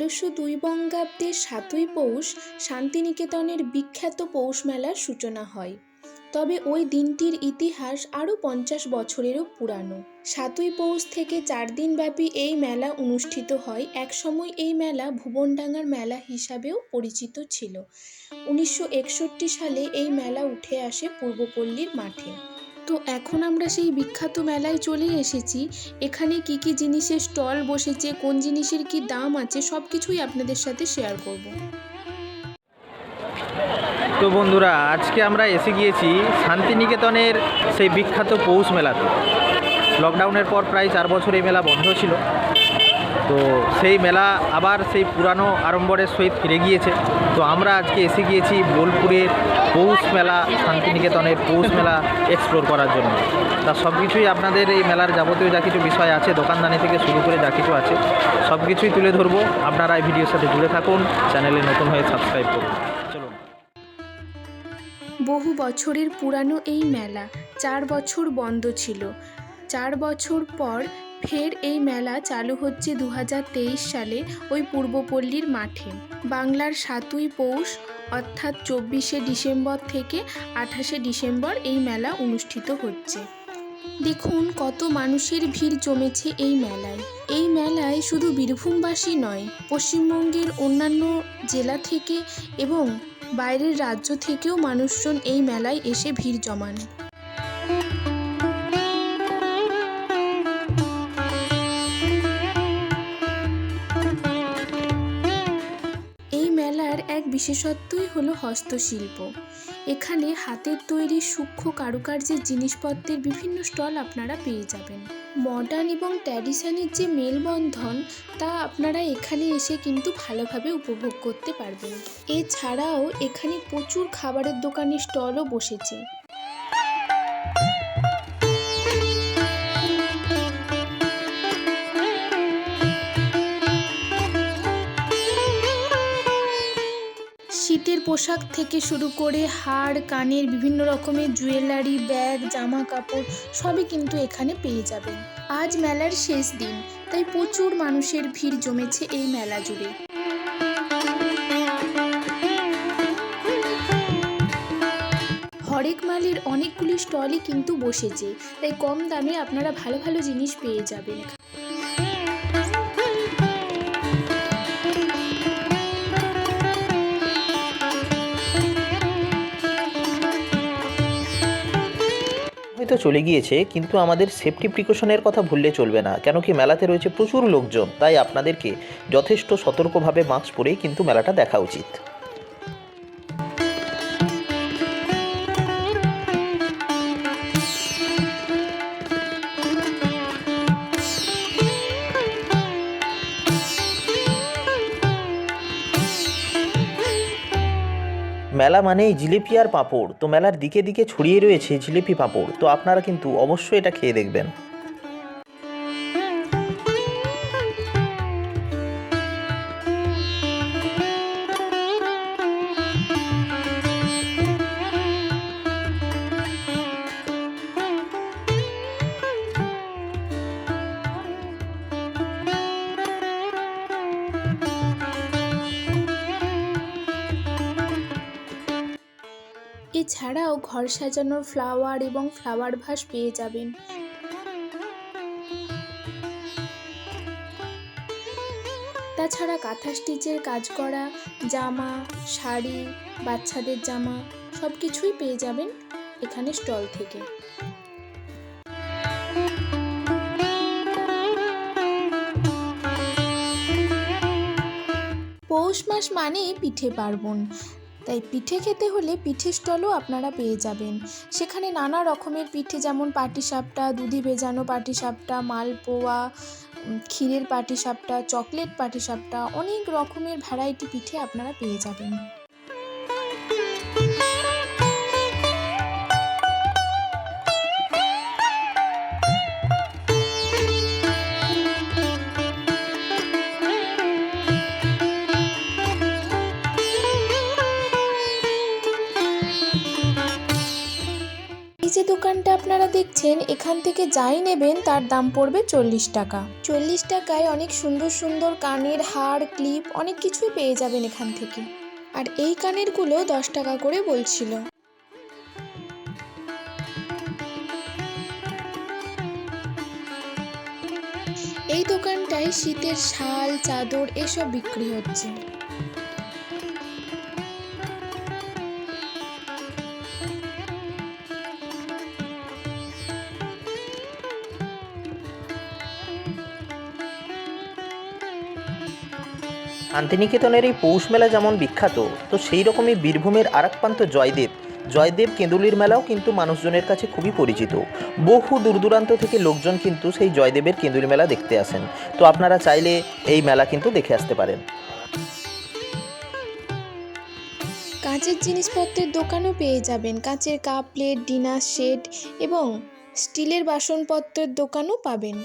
তেরোশো দুই বঙ্গাব্দের সাতই পৌষ শান্তিনিকেতনের বিখ্যাত পৌষ মেলার সূচনা হয়। তবে ওই দিনটির ইতিহাস আরও পঞ্চাশ বছরেরও পুরানো। সাতই পৌষ থেকে চার দিনব্যাপী এই মেলা অনুষ্ঠিত হয়। একসময় এই মেলা ভুবনডাঙ্গার মেলা হিসাবেও পরিচিত ছিল। উনিশশো একষট্টি সালে এই মেলা উঠে আসে পূর্বপল্লীর মাঠে। তো এখন আমরা সেই বিখ্যাত মেলায় চলে এসেছি। এখানে কি কি জিনিসের স্টল বসেছে, কোন জিনিসের কি দাম আছে সব কিছুই আপনাদের সাথে শেয়ার করব। তো বন্ধুরা, আজকে আমরা এসে গিয়েছি শান্তিনিকেতনের সেই বিখ্যাত পৌষ মেলাতে। লকডাউনের পর প্রায় চার বছর এই মেলা বন্ধ ছিল। তো সেই মেলা আবার সেই পুরানো আড়ম্বরের সহিত ফিরে গিয়েছে। তো আমরা আজকে এসে গিয়েছি বোলপুরের পৌষ মেলা, শান্তিনিকেতনের পৌষ মেলা এক্সপ্লোর করার জন্য। তা সব কিছুই আপনাদের এই মেলার যাবতীয় যা কিছু বিষয় আছে, দোকানদানি থেকে শুরু করে যা কিছু আছে, সব কিছুই তুলে ধরবো। আপনারা এই ভিডিওর সাথে জুড়ে থাকুন, চ্যানেলে নতুন হয়ে সাবস্ক্রাইব করুন। চলুন। বহু বছরের পুরানো এই মেলা চার বছর বন্ধ ছিল। চার বছর পর ফের এই মেলা চালু হচ্ছে দু হাজার তেইশ সালে ওই পূর্বপল্লীর মাঠে। বাংলার সাতই পৌষ, অর্থাৎ চব্বিশে ডিসেম্বর থেকে আঠাশে ডিসেম্বর এই মেলা অনুষ্ঠিত হচ্ছে। দেখুন কত মানুষের ভিড় জমেছে এই মেলায়। এই মেলায় শুধু বীরভূমবাসী নয়, পশ্চিমবঙ্গের অন্যান্য জেলা থেকে এবং বাইরের রাজ্য থেকেও মানুষজন এই মেলায় এসে ভিড় জমান। বিশেষত্বই হলো হস্তশিল্প। এখানে হাতের তৈরি সূক্ষ্ম কারুকার্যের জিনিসপত্রের বিভিন্ন স্টল আপনারা পেয়ে যাবেন। মডার্ন এবং ট্র্যাডিশনের যে মেলবন্ধন, তা আপনারা এখানে এসে কিন্তু ভালোভাবে উপভোগ করতে পারবেন। এছাড়াও এখানে প্রচুর খাবারের দোকানের স্টলও বসেছে। পোশাক থেকে শুরু করে হাড় কানের বিভিন্ন রকমের জুয়েলারি, ব্যাগ জামা কাপড় সবই কিন্তু এখানে পেয়ে যাবেন। আজ মেলার শেষ দিন, তাই প্রচুর মানুষের ভিড় জমেছে এই মেলা জুড়ে। হরেক মালের অনেকগুলি স্টলই কিন্তু বসেছে, তাই কম দামে আপনারা ভালো ভালো জিনিস পেয়ে যাবেন। হয়তো চলে গিয়েছে, কিন্তু আমাদের সেফটি প্রিকশনের কথা ভুললে চলবে না। কেন কি মেলাতে রয়েছে প্রচুর লোকজন, তাই আপনাদেরকে যথেষ্ট সতর্কভাবে মাস্ক পরেই কিন্তু মেলাটা দেখা উচিত। মেলা মানেই জিলিপি আর পাঁপড়। তো মেলার দিকে দিকে ছড়িয়ে রয়েছে জিলিপি পাঁপড়। তো আপনারা কিন্তু অবশ্যই এটা খেয়ে দেখবেন। এছাড়াও ঘর সাজানোর ফ্লাওয়ার এবং ফ্লাওয়ার ভাস পেয়ে যাবেন। তাছাড়া কাঁথা স্টিচের কাজ করা, জামা, শাড়ি, বাচ্চাদের জামা সব কিছুই পেয়ে যাবেন এখানে স্টল থেকে। পৌষ মাস মানেই পিঠে পার্বণ। তাই পিঠে খেতে হলে পিঠে স্টলও আপনারা পেয়ে যাবেন। সেখানে নানা রকমের পিঠে যেমন পাটিসাপটা, দুধি ভেজানো পাটিসাপটা, মালপোয়া ক্ষীরের পাটিসাপটা, চকলেট পাটিসাপটা, অনেক রকমের ভ্যারাইটি পিঠে আপনারা পেয়ে যাবেন। যে দোকানটা আপনারা দেখছেন, এখান থেকে যাই নেবেন, তার দাম পড়বে চল্লিশ টাকা। চল্লিশ টাকায় অনেক সুন্দর সুন্দর কানের হার, ক্লিপ, অনেক কিছুই পেয়ে যাবেন এখান থেকে। আর এই কানেরগুলো দশ টাকা করে বলছিল। এই দোকানটায় শীতের শাল, চাদর, এসব বিক্রি হচ্ছে। শান্তিনিকেতনের এই পৌষ মেলা যেমন বিখ্যাত, তো সেই রকমই বীরভূমের আরেক প্রান্ত জয়দেব। জয়দেব কেঁদুলির মেলাও কিন্তু মানুষজনের কাছে খুবই পরিচিত। বহু দূর দূরান্ত থেকে লোকজন কিন্তু সেই জয়দেবের কেঁদুলি মেলা দেখতে আসেন। তো আপনারা চাইলে এই মেলা কিন্তু দেখে আসতে পারেন। কাঁচের জিনিসপত্রের দোকানও পেয়ে যাবেন। কাঁচের কাপ, প্লেট, ডিনার সেট এবং স্টিলের বাসনপত্রের দোকানও পাবেন।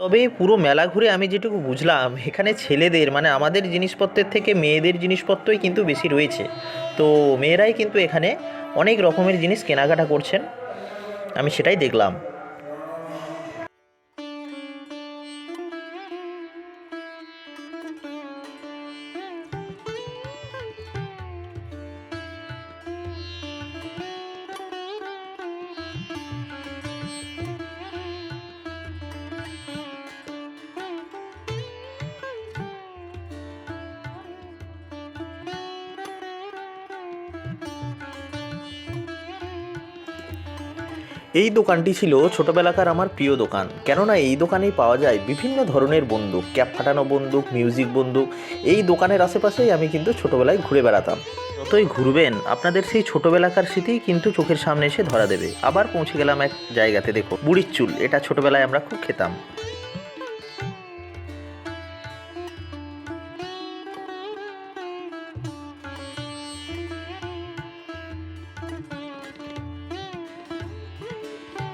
তবে পুরো মেলা ঘুরে আমি যেটুকু বুঝলাম, এখানে ছেলেদের মানে আমাদের জিনিসপত্রের থেকে মেয়েদের জিনিসপত্রই কিন্তু বেশি রয়েছে। তো মেয়েরাই কিন্তু এখানে অনেক রকমের জিনিস কেনাকাটা করছেন, আমি সেটাই দেখলাম। এই দোকানটি ছিল ছোটবেলাকার আমার প্রিয় দোকান। কেননা এই দোকানেই পাওয়া যায় বিভিন্ন ধরনের বন্দুক, ক্যাপ ফাটানো বন্দুক, মিউজিক বন্দুক। এই দোকানের আশেপাশেই আমি কিন্তু ছোটবেলায় ঘুরে বেড়াতাম। যতই ঘুরবেন, আপনাদের সেই ছোটবেলাকার স্মৃতি কিন্তু চোখের সামনে এসে ধরা দেবে। আবার পৌঁছে গেলাম এক জায়গাতে দেখো বুড়ির চুল। এটা ছোটবেলায় আমরা খুব খেতাম।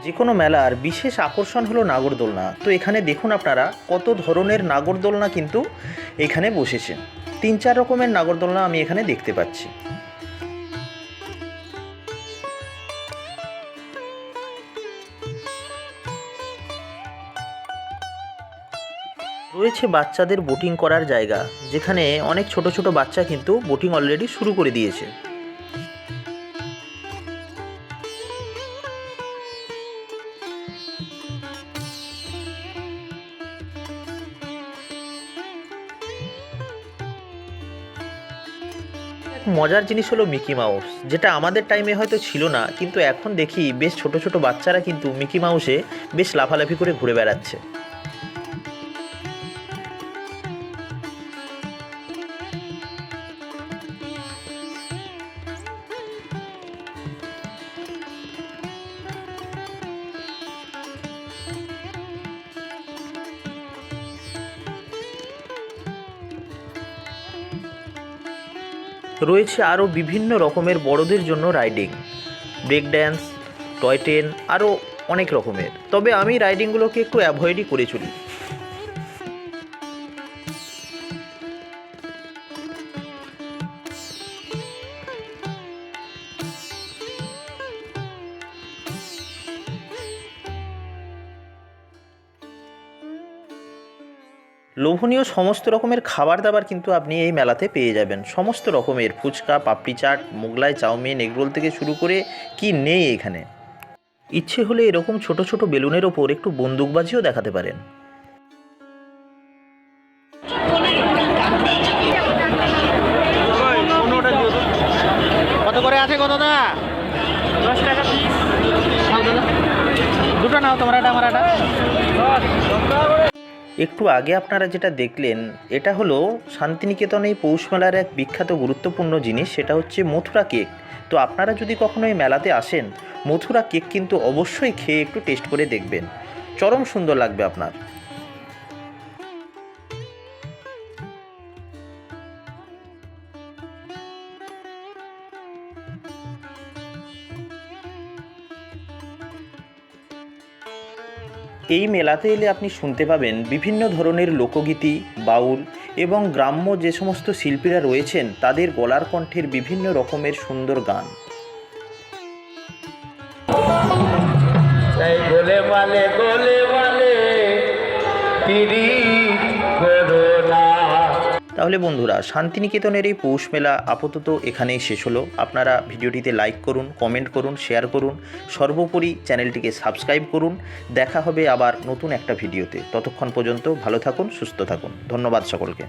যে কোনো মেলার বিশেষ আকর্ষণ হলো নাগরদোলনা। তো এখানে দেখুন আপনারা কত ধরনের নাগরদোলনা কিন্তু এখানে বসেছে। তিন চার রকমের নাগরদোলনা আমি এখানে দেখতে পাচ্ছি। রয়েছে বাচ্চাদের বোটিং করার জায়গা, যেখানে অনেক ছোট ছোট বাচ্চা কিন্তু বোটিং অলরেডি শুরু করে দিয়েছে। মজার জিনিস হলো মিকি মাউস, যেটা আমাদের টাইমে হয়তো ছিল না, কিন্তু এখন দেখি বেশ ছোট ছোট বাচ্চারা কিন্তু মিকি মাউসে বেশ লাফালাফি করে ঘুরে বেড়াচ্ছে। রয়েছে আরও বিভিন্ন রকমের বড়দের জন্য riding break dance toy train, আরও অনেক রকমের। তবে আমি রাইডিংগুলোকে একটু অ্যাভয়েডই করে চলি। লোভনীয় সমস্ত রকমের খাবার দাবার কিন্তু আপনি এই মেলাতে পেয়ে যাবেন। সমস্ত রকমের phuchka papdi chaat Mughlai chow mein egg roll থেকে শুরু করে কি নেই এখানে? ইচ্ছে হলে এরকম ছোট ছোট বেলুনের ওপর একটু বন্দুকবাজিও দেখাতে পারেন। কত করে আছে কত দা দশ টাকা পিস দুটো নাও তোমার আমার একটা আগে আপনারা যেটা দেখলেন, এটা হলো শান্তিনিকেতনে পৌষ মেলার এক বিখ্যাত গুরুত্বপূর্ণ জিনিস, সেটা হচ্ছে মথুরা কেক। তো আপনারা যদি কখনো এই মেলাতে আসেন, মথুরা কেক কিন্তু অবশ্যই খেয়ে একটু টেস্ট করে দেখবেন। চরম সুন্দর লাগবে আপনার। এই মেলাতে এলে আপনি শুনতে পাবেন বিভিন্ন ধরনের লোকগীতি, বাউল এবং গ্রাম্য যে সমস্ত শিল্পীরা রয়েছেন, তাদের গলার কণ্ঠের বিভিন্ন রকমের সুন্দর গান। তাই তাহলে বন্ধুরা, শান্তিনিকেতনের এই পৌষ মেলা আপাতত এখানেই শেষ হলো। আপনারা ভিডিওটিতে লাইক করুন কমেন্ট করুন শেয়ার করুন, সর্বোপরি চ্যানেলটিকে সাবস্ক্রাইব করুন। দেখা হবে আবার নতুন একটা ভিডিওতে। ততক্ষণ পর্যন্ত ভালো থাকুন, সুস্থ থাকুন। ধন্যবাদ সকলকে।